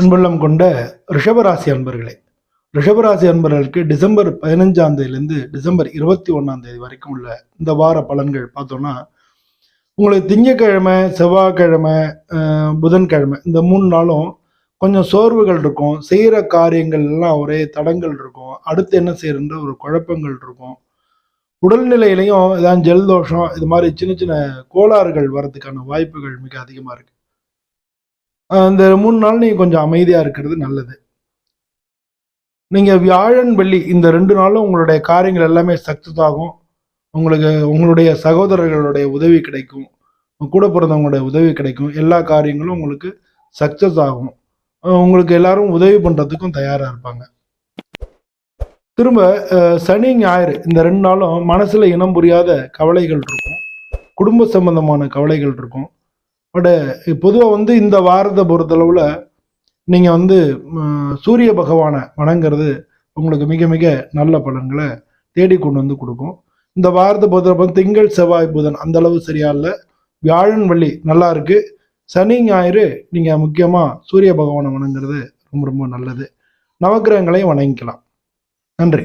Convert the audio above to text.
அன்புள்ளம் கொண்ட ரிஷபராசி அன்பர்களே ரிஷபராசி அன்பர்களுக்கு டிசம்பர் பதினஞ்சாம் தேதியிலேருந்து டிசம்பர் இருபத்தி ஒன்றாம் தேதி வரைக்கும் உள்ள இந்த வார பலன்கள் பார்த்தோம்னா உங்களுக்கு திங்கக்கிழமை செவ்வாய்க்கிழமை புதன்கிழமை இந்த மூணு நாளும் கொஞ்சம் சோர்வுகள் இருக்கும். செய்கிற காரியங்கள் எல்லாம் ஒரே தடங்கள் இருக்கும். அடுத்து என்ன செய்யறன்ற ஒரு குழப்பங்கள் இருக்கும். உடல்நிலையிலையும் ஏதாவது ஜலதோஷம் இது மாதிரி சின்ன சின்ன கோளாறுகள் வர்றதுக்கான வாய்ப்புகள் மிக அதிகமாக இருக்குது அந்த மூணு நாள் நீங்கள் கொஞ்சம் அமைதியாக இருக்கிறது நல்லது. நீங்கள் வியாழன் வெள்ளி இந்த ரெண்டு நாளும் உங்களுடைய காரியங்கள் எல்லாமே சக்ஸஸ் ஆகும் உங்களுக்கு உங்களுடைய சகோதரர்களுடைய உதவி கிடைக்கும். கூட பிறந்தவங்களுடைய உதவி கிடைக்கும். எல்லா காரியங்களும் உங்களுக்கு சக்ஸஸ் ஆகும். உங்களுக்கு எல்லாரும் உதவி பண்ணுறதுக்கும் தயாராக இருப்பாங்க. திரும்ப சனி ஞாயிறு இந்த ரெண்டு நாளும் மனசில் இனம் புரியாத கவலைகள் இருக்கும். குடும்ப சம்பந்தமான கவலைகள் இருக்கும். பட் பொதுவாக வந்து இந்த வாரத்தை பொறுத்தளவில் நீங்கள் வந்து சூரிய பகவானை வணங்குறது உங்களுக்கு மிக மிக நல்ல பலன்களை தேடி கொண்டு வந்து கொடுக்கும். இந்த வாரத்தை பொறுத்தளவு திங்கள் செவ்வாய் புதன் அந்த அளவு சரியா இல்லை. வியாழன் வள்ளி நல்லா இருக்கு. சனி ஞாயிறு நீங்கள் முக்கியமாக சூரிய பகவானை வணங்குறது ரொம்ப ரொம்ப நல்லது. நவக்கிரகங்களையும் வணங்கிக்கலாம். நன்றி.